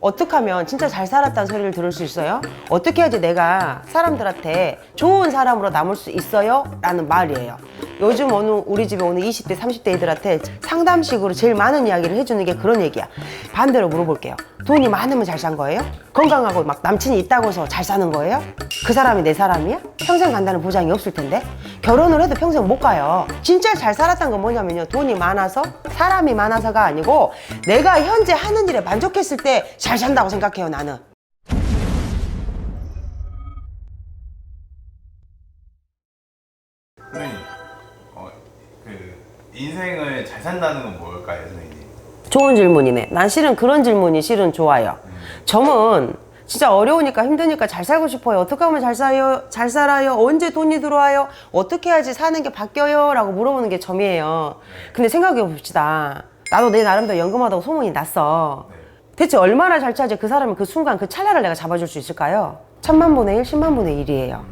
어떻게 하면 진짜 잘 살았다는 소리를 들을 수 있어요? 어떻게 해야지 내가 사람들한테 좋은 사람으로 남을 수 있어요? 라는 말이에요. 요즘 어느 우리 집에 오는 20대, 30대 애들한테 상담식으로 제일 많은 이야기를 해주는 게 그런 얘기야. 반대로 물어볼게요. 돈이 많으면 잘 산 거예요? 건강하고 막 남친이 있다고 해서 잘 사는 거예요? 그 사람이 내 사람이야? 평생 간다는 보장이 없을 텐데? 결혼을 해도 평생 못 가요. 진짜 잘 살았다는 건 뭐냐면요. 돈이 많아서, 사람이 많아서가 아니고, 내가 현재 하는 일에 만족했을 때 잘 산다고 생각해요, 나는. 선생님, 어, 그 인생을 잘 산다는 건 뭘까요, 선생님? 좋은 질문이네. 난 실은 그런 질문이 실은 좋아요. 점은 진짜 어려우니까 힘드니까 잘 살고 싶어요. 어떻게 하면 잘 살아요? 잘 살아요? 언제 돈이 들어와요? 어떻게 해야지 사는 게 바뀌어요? 라고 물어보는 게 점이에요. 근데 생각해 봅시다. 나도 내 나름대로 연금하다고 소문이 났어. 대체 얼마나 잘 차지 그 사람이 그 순간 그 찰나를 내가 잡아줄 수 있을까요? 천만 분의 일, 십만 분의 일이에요.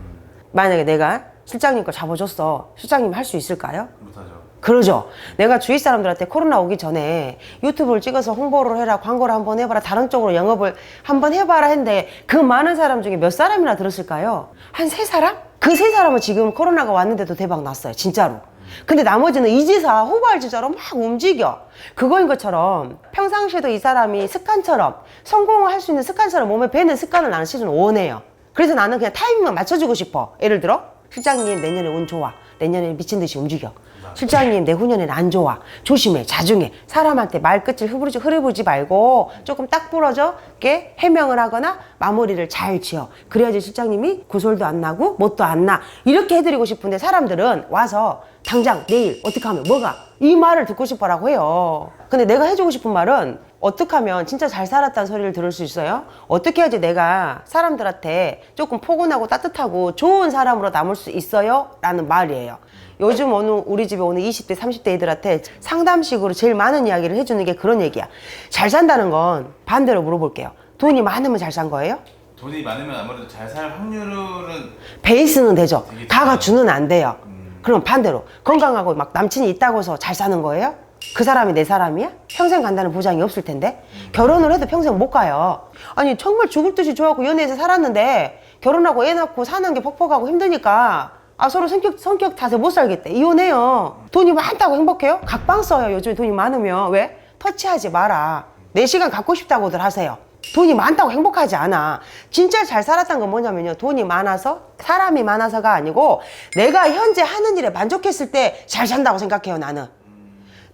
만약에 내가 실장님 거 잡아줬어. 실장님 할 수 있을까요? 못하죠. 그러죠. 내가 주위 사람들한테 코로나 오기 전에 유튜브를 찍어서 홍보를 해라, 광고를 한번 해봐라, 다른 쪽으로 영업을 한번 해봐라 했는데 그 많은 사람 중에 몇 사람이나 들었을까요? 한 세 사람? 그 세 사람은 지금 코로나가 왔는데도 대박 났어요. 진짜로. 근데 나머지는 이지사 후발지처럼 막 움직여. 그거인 것처럼 평상시에도 이 사람이 습관처럼 성공을 할수 있는 습관처럼 몸에 배는 습관을 나는 실은 원해요. 그래서 나는 그냥 타이밍만 맞춰주고 싶어. 예를 들어, 실장님 내년에 운 좋아. 내년에 미친 듯이 움직여. 실장님 내후년에는 안 좋아. 조심해. 자중해. 사람한테 말끝을 흐부르지 흐르부지 말고 조금 딱 부러져게 해명을 하거나 마무리를 잘 지어. 그래야지 실장님이 구설도 안 나고 못도 안 나. 이렇게 해드리고 싶은데 사람들은 와서 당장 내일 어떻게 하면 뭐가 이 말을 듣고 싶어라고 해요. 근데 내가 해주고 싶은 말은 어떻게 하면 진짜 잘 살았다는 소리를 들을 수 있어요? 어떻게 해야지 내가 사람들한테 조금 포근하고 따뜻하고 좋은 사람으로 남을 수 있어요? 라는 말이에요. 요즘 어느 우리 집에 오는 20대, 30대 애들한테 상담식으로 제일 많은 이야기를 해주는 게 그런 얘기야. 잘 산다는 건 반대로 물어볼게요. 돈이 많으면 잘 산 거예요? 돈이 많으면 아무래도 잘 살 확률은 베이스는 되죠. 되게 다 좋아요. 갖추는 안 돼요. 음. 그럼 반대로 건강하고 막 남친이 있다고 해서 잘 사는 거예요? 그 사람이 내 사람이야? 평생 간다는 보장이 없을 텐데 결혼을 해도 평생 못 가요. 아니 정말 죽을 듯이 좋아하고 연애해서 살았는데 결혼하고 애 낳고 사는 게 퍽퍽하고 힘드니까 아 서로 성격 성격 탓에 못 살겠대 이혼해요. 돈이 많다고 행복해요? 각방 써요. 요즘에 돈이 많으면 왜? 터치하지 마라. 내 시간 갖고 싶다고들 하세요. 돈이 많다고 행복하지 않아. 진짜 잘 살았다는 건 뭐냐면요. 돈이 많아서, 사람이 많아서가 아니고, 내가 현재 하는 일에 만족했을 때 잘 산다고 생각해요, 나는.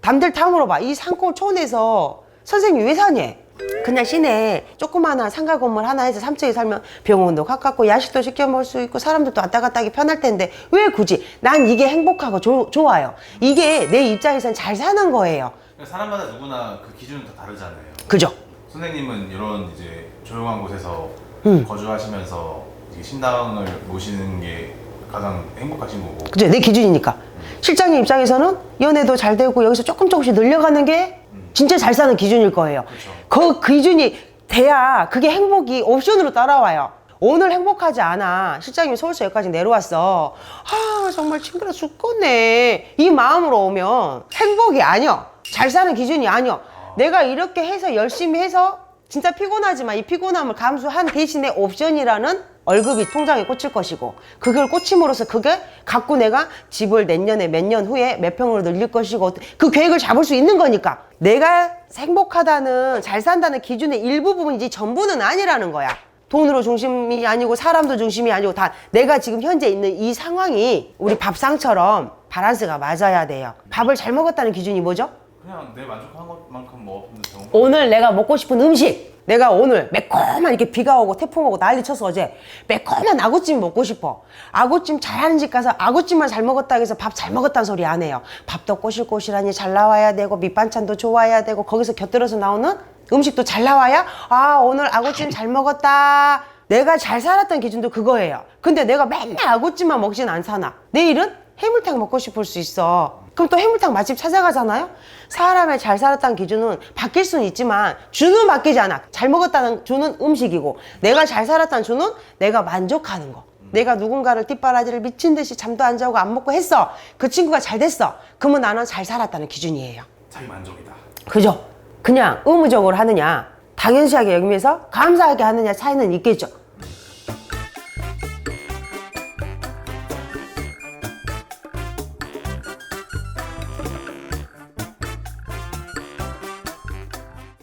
남들 다 물어봐. 이 산골촌에서 선생님 왜 사니? 그냥 시내에 조그마한 상가 건물 하나 해서 3층에 살면 병원도 가깝고 야식도 시켜 먹을 수 있고 사람들도 왔다 갔다 하기 편할 텐데 왜 굳이? 난 이게 행복하고 조- 좋아요. 이게 내 입장에선 잘 사는 거예요. 그러니까 사람마다 누구나 그 기준은 다 다르잖아요. 그죠? 선생님은 이런 이제 조용한 곳에서 음. 거주하시면서 이제 신당을 모시는 게 가장 행복하신 거고 그죠? 내 기준이니까. 실장님 입장에서는 연애도 잘 되고 여기서 조금 조금씩 늘려가는 게 진짜 잘 사는 기준일 거예요. 그 기준이 돼야 그게 행복이 옵션으로 따라와요. 오늘 행복하지 않아. 실장님이 서울서 여기까지 내려왔어. 아, 정말 징그러 죽겠네. 이 마음으로 오면 행복이 아니야. 잘 사는 기준이 아니야. 내가 이렇게 해서 열심히 해서 진짜 피곤하지만 이 피곤함을 감수한 대신에 옵션이라는 월급이 통장에 꽂힐 것이고 그걸 꽂힘으로써 그게 갖고 내가 집을 내년에 몇 년 후에 몇 평으로 늘릴 것이고 그 계획을 잡을 수 있는 거니까. 내가 행복하다는 잘 산다는 기준의 일부분이지 전부는 아니라는 거야. 돈으로 중심이 아니고 사람도 중심이 아니고 다 내가 지금 현재 있는 이 상황이 우리 밥상처럼 밸런스가 맞아야 돼요. 밥을 잘 먹었다는 기준이 뭐죠? 그냥 내 만족한 것만큼 먹으면 좋은 거 오늘 내가 먹고 싶은 음식. 내가 오늘 매콤한 이렇게 비가 오고 태풍 오고 난리 쳐서 어제. 매콤한 아구찜 먹고 싶어. 아구찜 잘하는 집 가서 아구찜만 잘 먹었다 해서 밥 잘 먹었다는 소리 안 해요. 밥도 꼬실꼬실하니 잘 나와야 되고 밑반찬도 좋아야 되고 거기서 곁들여서 나오는 음식도 잘 나와야 아 오늘 아구찜 잘 먹었다. 내가 잘 살았던 기준도 그거예요. 근데 내가 맨날 아구찜만 먹진 않잖아. 내일은 해물탕 먹고 싶을 수 있어. 그럼 또 해물탕 맛집 찾아가잖아요? 사람의 잘 살았다는 기준은 바뀔 수는 있지만 주는 바뀌지 않아. 잘 먹었다는 주는 음식이고 내가 잘 살았다는 주는 내가 만족하는 거. 내가 누군가를 뒷바라지를 미친 듯이 잠도 안 자고 안 먹고 했어. 그 친구가 잘 됐어. 그러면 나는 잘 살았다는 기준이에요. 자기 만족이다. 그죠? 그냥 의무적으로 하느냐? 당연시하게 여기면서 감사하게 하느냐 차이는 있겠죠.